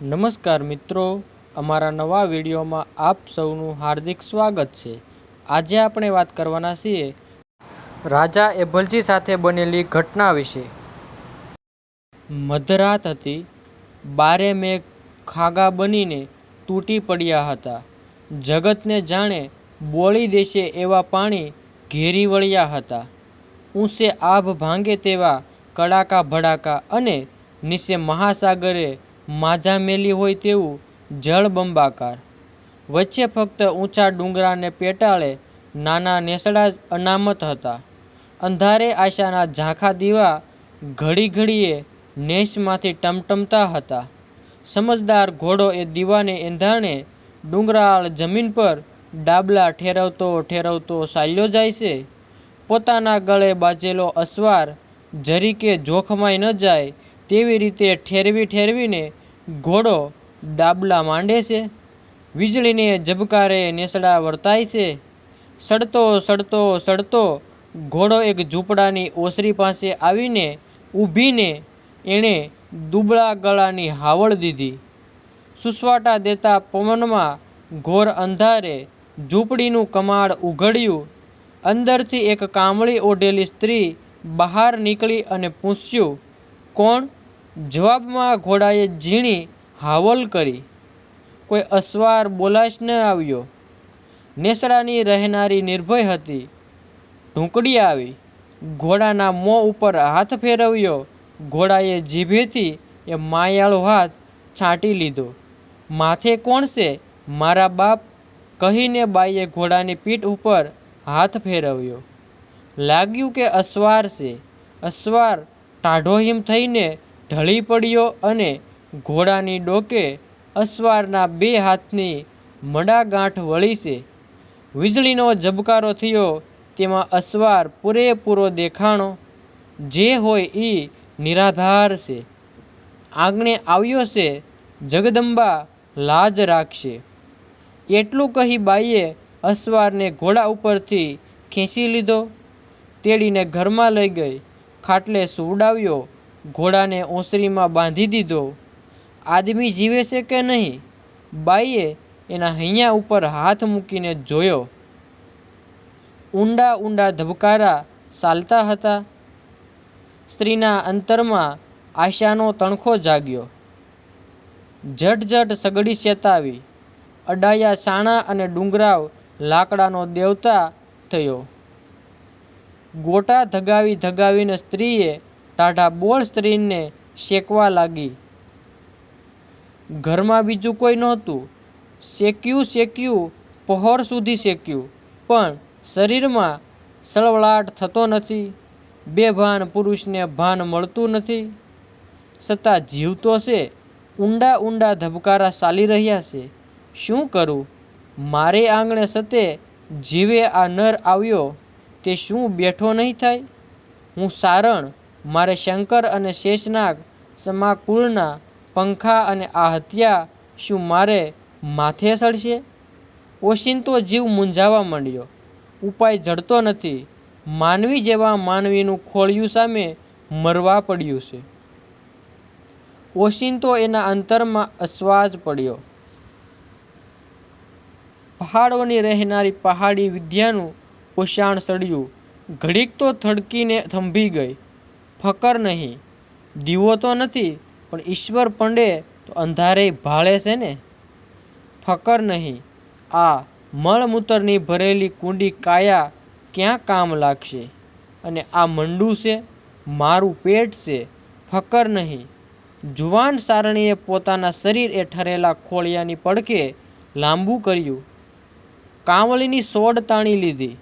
નમસ્કાર મિત્રો, અમારા નવા વિડીયોમાં આપ સૌનું હાર્દિક સ્વાગત છે. આજે આપણે વાત કરવાના છીએ રાજા એભલજી સાથે બનેલી ઘટના વિશે. મધરાત હતી, બારે મેઘ ખાગા બનીને તૂટી પડ્યા હતા. જગતને જાણે બોળી દેશે એવા પાણી ઘેરી વળ્યા હતા. ઊંચે આભ ભાંગે તેવા કડાકા ભડાકા અને નીચે મહાસાગરે માઝા મેલી હોય તેવું જળબંબાકાર વચ્ચે ફક્ત ઊંચા ડુંગરાને પેટાળે નાના નેસડા જ અનામત હતા. અંધારે આશાના ઝાંખા દીવા ઘડી ઘડીએ નેસમાંથી ટમટમતા હતા. સમજદાર ઘોડો એ દીવાને એંધાણે ડુંગરાળ જમીન પર ડાબલા ઠેરવતો ઠેરવતો ચાલ્યો જાય છે. પોતાના ગળે બાજેલો અસવાર જરીકે જોખમાઈ ન જાય તેવી રીતે ઠેરવી ઠેરવીને ઘોડો દાબલા માંડે છે. વીજળીને ઝબકારે નેસડા વર્તાય છે. સડતો સડતો સડતો ઘોડો એક ઝૂંપડાની ઓસરી પાસે આવીને ઊભીને એણે દુબળા ગળાની હાવળ દીધી. સુસવાટા દેતા પવનમાં ઘોર અંધારે ઝૂંપડીનું કમાડ ઉઘડ્યું. અંદરથી એક કામળી ઓઢેલી સ્ત્રી બહાર નીકળી અને પૂછ્યું, કોણ? જવાબમાં ઘોડાએ ઝીણી હાવલ કરી. કોઈ અસવાર બોલાશ ન આવ્યો. નેસડાની રહેનારી નિર્ભય હતી. ઢૂંકડી આવી. ઘોડાના મોં ઉપર હાથ ફેરવ્યો. ઘોડાએ જીભેથી એ માયાળો હાથ છાંટી લીધો. માથે કોણ છે? મારા બાપ? કહીને બાઈએ ઘોડાની પીઠ ઉપર હાથ ફેરવ્યો. લાગ્યું કે અસવાર છે. અસવાર ટાઢોહીમ થઈને ઢળી પડ્યો અને ઘોડાની ડોકે અસવારના બે હાથની મડાગાંઠ વળી છે. વીજળીનો ઝબકારો થયો, તેમાં અસવાર પૂરેપૂરો દેખાણો, જે હોય એ નિરાધાર છે. આંગણે આવ્યો છે, જગદંબા લાજ રાખશે. એટલું કહી બાઈએ અસવારને ઘોડા ઉપરથી ખેંચી લીધો. તેડીને ઘરમાં લઈ ગઈ, ખાટલે સુવડાવ્યો ઘોડાને ઓસરીમાં બાંધી દીધો. આદમી જીવે છે કે નહીં? બાઈએ એના હૈયા ઉપર હાથ મૂકીને જોયો. ઊંડા ઊંડા ધબકારા ચાલતા હતા. સ્ત્રીના અંતરમાં આશાનો તણખો જાગ્યો. ઝટ ઝટ સગડી શેતાવી અડાયા સાણા અને ડુંગરાવ લાકડાનો દેવતા થયો. ગોટા ધગાવી ધગાવીને સ્ત્રીએ ટાઢા બોળ સ્ત્રીને શેકવા લાગી. ઘરમાં બીજું કોઈ નહોતું. શેક્યું શેક્યું, પહોર સુધી શેક્યું. પણ શરીરમાં સળવળાટ થતો નથી. બેભાન પુરુષને ભાન મળતું નથી. છતાં જીવતો છે ઊંડા ઊંડા ધબકારા ચાલી રહ્યા છે. શું કરું? મારે આંગણે સતે જીવે આ નર આવ્યો. તે શું બેઠો નહીં થાય? હું સારણ મારે શંકર અને શેષનાગ સમાકુળના પંખા અને આ હત્યા શું મારે માથે સડશે ઓશિંતો જીવ મૂંઝાવા માંડ્યો. ઉપાય જડતો નથી. માનવી જેવા માનવીનું ખોળિયું સામે મરવા પડ્યું છે. ઓશિંતો એના અંતરમાં અશ્વાસ પડ્યો. પહાડોની રહેનારી પહાડી વિદ્યાનું ઓશાણ સડ્યું ઘડીક તો થડકીને થંભી ગઈ. ફકર નહીં. દીવો તો નથી, પણ ઈશ્વર પંડે તો અંધારે ભાળે છે ને? ફકર નહીં. આ મળમૂતરની ભરેલી કુંડી કાયા ક્યાં કામ લાગશે? અને આ મંડું છે? મારું પેટ છે? ફકર નહીં. જુવાન સારણીએ પોતાના શરીર ઠરેલા ખોળિયાની પડખે લાંબુ કર્યું. કામળીની સોડ તાણી લીધી.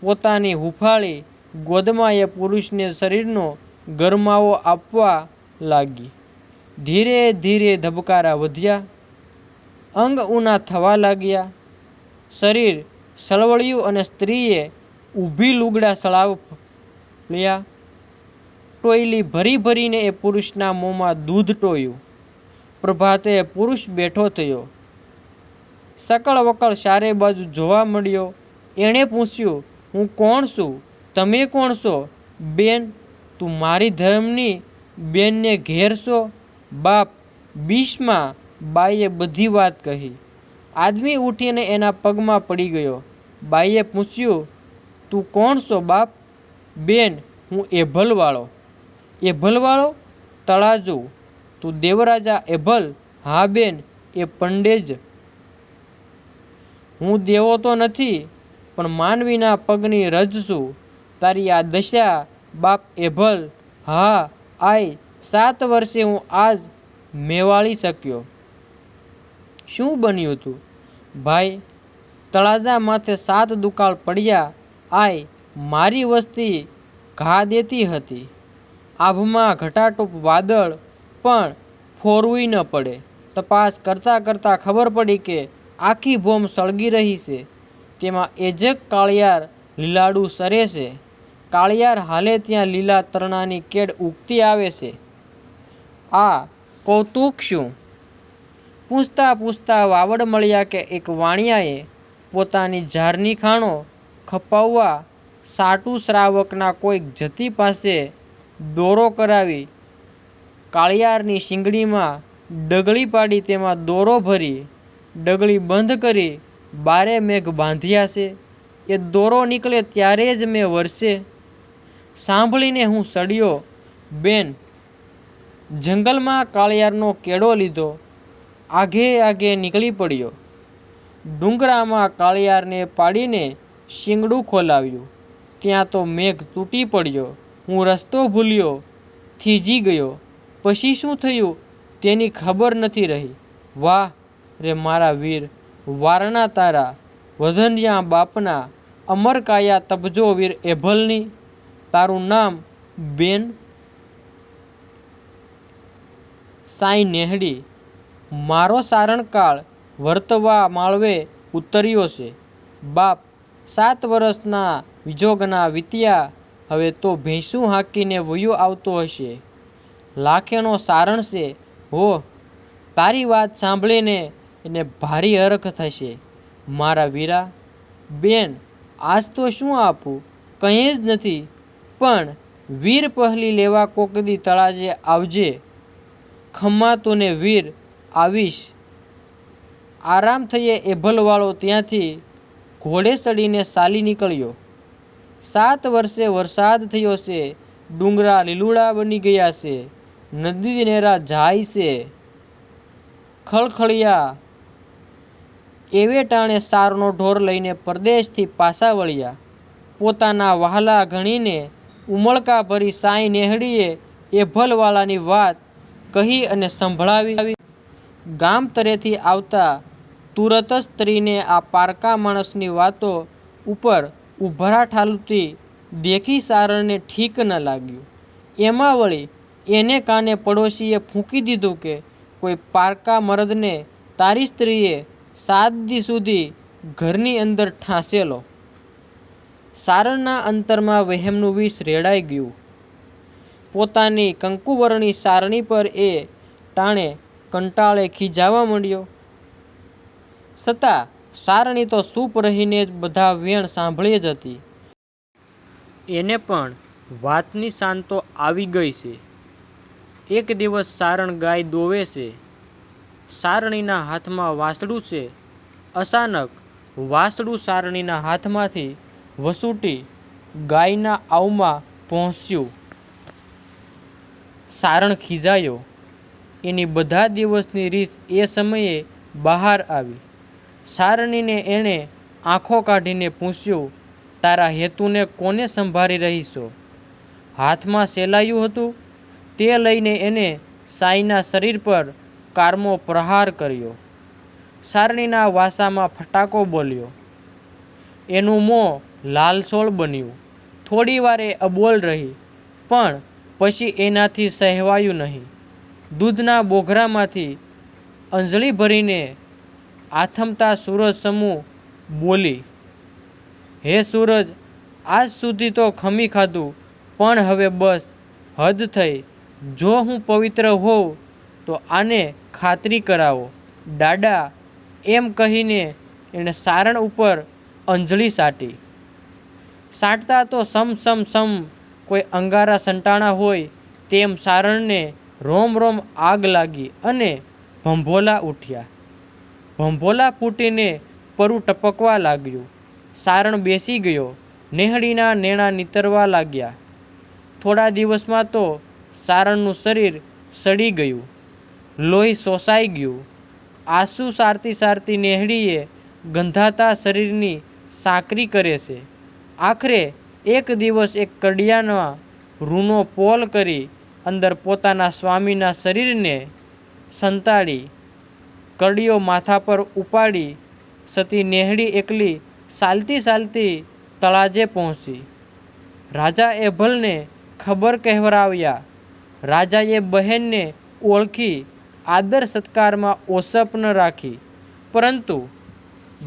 પોતાની હુફાળી ગોદમાં એ પુરુષને શરીરનો ગરમાવો આપવા લાગી. ધીરે ધીરે ધબકારા વધ્યા. અંગ ઊના થવા લાગ્યા. શરીર સળવળ્યું અને સ્ત્રીએ ઊભી લુગડા સળાવ લ્યા. ટોયલી ભરી ભરીને એ પુરુષના મોંમાં દૂધ ટોયું. પ્રભાતે પુરુષ બેઠો થયો. સકળ વકળ ચારે બાજુ જોવા મળ્યો. એણે પૂછ્યું, હું કોણ છું? તમે કોણ છો? બેન તું મારી ધર્મની બેનને ઘેરશો? બાપ બીશમાં બાઈએ બધી વાત કહી. આદમી ઉઠીને એના પગમાં પડી ગયો. બાઈએ પૂછ્યું, તું કોણ છો બાપ? બેન, હું એભલવાળો. એભલવાળો? તળાજુ. તું દેવરાજા એભલ, હા બેન, એ પંડેજ. હું દેવો તો નથી, પણ માનવીના પગની રજ છું. તારી આ દશા બાપ એભલ, હા, આય, સાત વર્ષે હું આજ મેવાળી શક્યો. શું બન્યું હતું ભાઈ, તળાજા માથે સાત દુકાળ પડ્યા, આય, મારી વસ્તી ઘા દેતી હતી. આભમાં ઘટાટોપ વાદળ, પણ ફોરવી ન પડે. તપાસ કરતાં કરતાં ખબર પડી કે આખી ભોમ સળગી રહી છે. તેમાં એજક કાળિયાર લીલાડું સરે છે. કાળિયાર હાલે ત્યાં લીલા તરણાની કેડ ઉગતી આવે છે. આ કૌતુક શું? પૂછતા પૂછતા વાવડ મળ્યા કે એક વાણિયાએ પોતાની ઝારની ખાણો ખપાવવા સાટુ શ્રાવકના કોઈક જતી પાસે દોરો કરાવી કાળિયારની શિંગડીમાં ડગળી પાડી તેમાં દોરો ભરી ડગળી બંધ કરી બારે મેઘ બાંધ્યા છે. એ દોરો નીકળે ત્યારે જ મેં વરસે સાંભળીને હું સડ્યો બેન, જંગલમાં કાળિયારનો કેળો લીધો. આઘે આઘે નીકળી પડ્યો. ડુંગરામાં કાળિયારને પાડીને શિંગડું ખોલાવ્યું. ત્યાં તો મેઘ તૂટી પડ્યો. હું રસ્તો ભૂલ્યો, થીજી ગયો. પછી શું થયું તેની ખબર નથી રહી. વાહ રે મારા વીર, વારણા તારા, વધન્યા બાપના, અમરકાયા તપજો વીર એભલની તારું નામ બેન સાઈ નેહડી. મારો સારણકાળ વર્તવા માળવે ઉતર્યો છે. બાપ સાત વર્ષના વિજોગના વીત્યા હવે તો ભેંસું હાંકીને વયો આવતો હશે. લાખેનો સારણ છે. હો, તારી વાત સાંભળીને એને ભારી હરખ થશે. મારા વીરા, બેન, આજ તો શું આપું? કંઈ જ નથી. પણ વીર પહેલી લેવા કોકદી તળાજે આવજે. ખમ્મા તોને વીર આવીશ. આરામ થયે એભલવાળો ત્યાંથી ઘોડે સડીને સાલી નીકળ્યો. સાત વર્ષે વરસાદ થયો છે, ડુંગરા લીલુડા બની ગયા છે, નદી નેરા જાય છે. ખળખળિયા એવે ટાણે સારનો ઢોર લઈને પરદેશથી પાછા વળ્યા. પોતાના વહાલા ગણીને ઉમળકા ભરી સાંઈ નેહડીએ એભલવાળાની વાત કહી અને સંભળાવી ગામ તરેથી આવતા તુરત જ સ્ત્રીને આ પારકા માણસની વાતો ઉપર ઉભરા ઠાલતી દેખી સારણને ઠીક ન લાગ્યું. એમાં વળી એને કાને પડોશીએ ફૂંકી દીધું કે કોઈ પારકા મરદને તારી સ્ત્રીએ સાત દી સુધી ઘરની અંદર ઠાંસેલો. સારણના અંતરમાં વહેમનું વિષ રેડાઈ ગયું. પોતાની કંકુવરણી સારણી પર એ ટાણે કંટાળે ખીજાવા માંડ્યો. છતાં, સારણી તો સૂપ રહીને જ બધા વેણ સાંભળી જ હતી. એને પણ વાતની શાંતો આવી ગઈ છે. એક દિવસ સારણ ગાય દોવે છે. સારણીના હાથમાં વાસડું છે. અચાનક વાસડું સારણીના હાથમાંથી વસૂટી ગાયના આવમાં પહોંચ્યું. સારણ ખીજાયો. એની બધા દિવસની રીસ એ સમયે બહાર આવી. સારણીને એણે આંખો કાઢીને પૂછ્યું, તારા હેતુને કોને સંભાળી રહીશો? હાથમાં સેલાયું હતું તે લઈને એને સાઈના શરીર પર કારમો પ્રહાર કર્યો. સારણીના વાસામાં ફટાકો બોલ્યો, એનું મોં લાલસોળ બન્યું. થોડી વારે અબોલ રહી, પણ પછી એનાથી સહેવાયું નહીં. દૂધના બોઘરામાંથી અંજળી ભરીને આથમતા સૂરજ સમૂહ બોલી, હે સૂરજ, આજ સુધી તો ખમી ખાધું, પણ હવે બસ હદ થઈ. જો હું પવિત્ર હોઉં, તો આને ખાતરી કરાવો. દાડા એમ કહીને એણે સારણ ઉપર અંજળી સાટી. સાટતા તો સમ સમ સમ કોઈ અંગારા સંટાણા હોય તેમ સારણને રોમ રોમ આગ લાગી અને ભંભોલા ઉઠ્યા. ભંભોલા ફૂટીને પરું ટપકવા લાગ્યું. સારણ બેસી ગયો, નેહડીના નેણા નીતરવા લાગ્યા. થોડા દિવસમાં તો સારણનું શરીર સડી ગયું. લોહી શોષાઈ ગયું. આંસુ સારતી સારતી નેહડીએ ગંધાતા શરીરની સાંકરી કરે છે. આખરે એક દિવસ એક કડિયાના રૂનો પોલ કરી અંદર પોતાના સ્વામીના શરીરને સંતાડી, કડીઓ માથા પર ઉપાડી, સતી નેહડી એકલી ચાલતી ચાલતી તળાજે પહોંચી. રાજા એભલને ખબર કહેવરાવ્યા. રાજાએ બહેનને ઓળખી, આદર સત્કારમાં ઓસપ ન રાખી. પરંતુ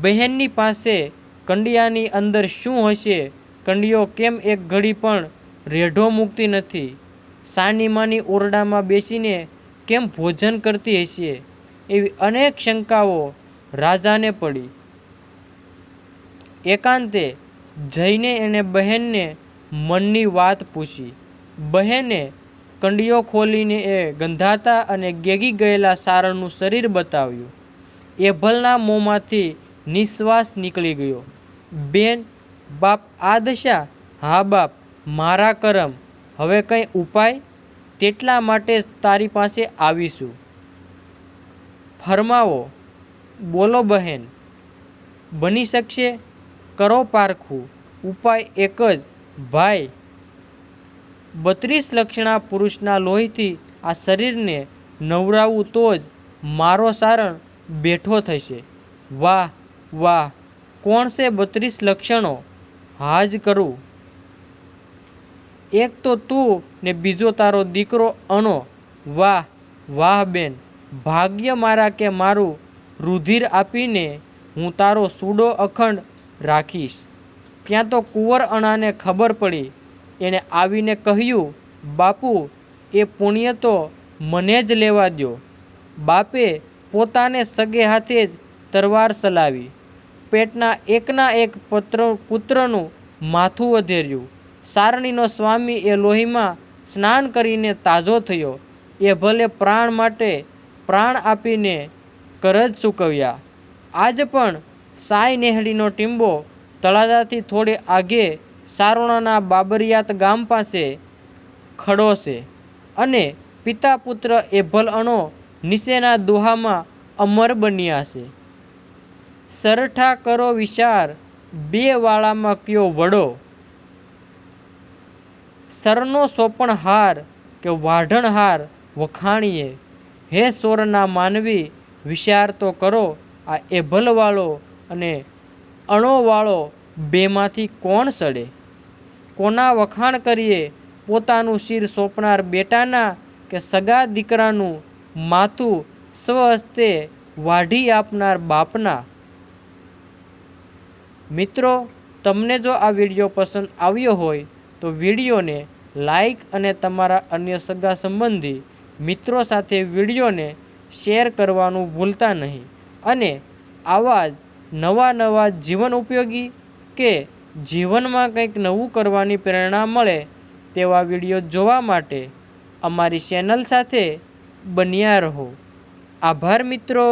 બહેનની પાસે કંડિયાની અંદર શું હશે? કંડિયો કેમ એક ઘડી પણ રેઢો મૂકતી નથી? સાનીમાની ઓરડામાં બેસીને કેમ ભોજન કરતી હશે? એવી અનેક શંકાઓ રાજાને પડી. એકાંતે જઈને એણે બહેનને મનની વાત પૂછી. બહેને કંડિયો ખોલીને એ ગંધાતા અને ગેગી ગયેલા સારણનું શરીર બતાવ્યું. એભલના મોંમાંથી નિશ્વાસ નીકળી ગયો. બેન, બાપ, આ દશા? હા, બાપ, મારા કરમ. હવે કંઈ ઉપાય? તેટલા માટે તારી પાસે આવીશું. ફરમાવો, બોલો, બહેન. બની શકશે? કરો પારખું. ઉપાય એક જ, ભાઈ. બત્રીસ લક્ષણા પુરુષના લોહીથી આ શરીરને નવરાવું તો જ મારો સારણ બેઠો થશે. વાહ વાહ. કોણ છે બત્રીસ લક્ષણો? હાજ કરું. એક તો તું ને બીજો તારો દીકરો અણો. વાહ વાહ બેન, ભાગ્ય મારા કે મારું રુધિર આપીને હું તારો સૂડો અખંડ રાખીશ. ત્યાં તો કુંવર અણાને ખબર પડી. એણે આવીને કહ્યું, બાપુ, એ પુણ્ય તો મને જ લેવા દો બાપે પોતાને સગે હાથે જ તરવાર ચલાવી પેટના એકના એક પત્ર પુત્રનું માથું વધેર્યું. સારણીનો સ્વામી એ લોહીમાં સ્નાન કરીને તાજો થયો. એ ભલે પ્રાણ માટે પ્રાણ આપીને કરજ ચૂકવ્યા. આજ પણ સાય નેહડીનો ટીંબો તળાજાથી થોડે આગે સારોણાના બાબરિયાત ગામ પાસે ખડો છે અને પિતા પુત્ર એભલ અણો નીચેના દોહામાં અમર બન્યા છે. સરઠા કરો વિચાર, બે વાળામાં કયો વડો? સરનો સોપણ હાર કે વાઢણ હાર વખાણીએ? હે સોરના માનવી, વિચાર તો કરો, આ એભલવાળો અને અણોવાળો બેમાંથી કોણ સડે? કોના વખાણ કરીએ? પોતાનું શિર સોંપનાર બેટાના કે સગા દીકરાનું માથું સ્વહસ્તે વાઢી આપનાર બાપના? મિત્રો, તમને જો આ વીડિયો પસંદ આવ્યો હોય, તો વિડીયોને લાઈક અને તમારા અન્ય સગા સંબંધી મિત્રો સાથે વિડીયોને શેર કરવાનું ભૂલતા નહીં. અને આવા જ નવા નવા જીવન ઉપયોગી કે જીવનમાં કંઈક નવું કરવાની પ્રેરણા મળે તેવા વીડિયો જોવા માટે અમારી ચેનલ સાથે બન્યા રહો. આભાર મિત્રો.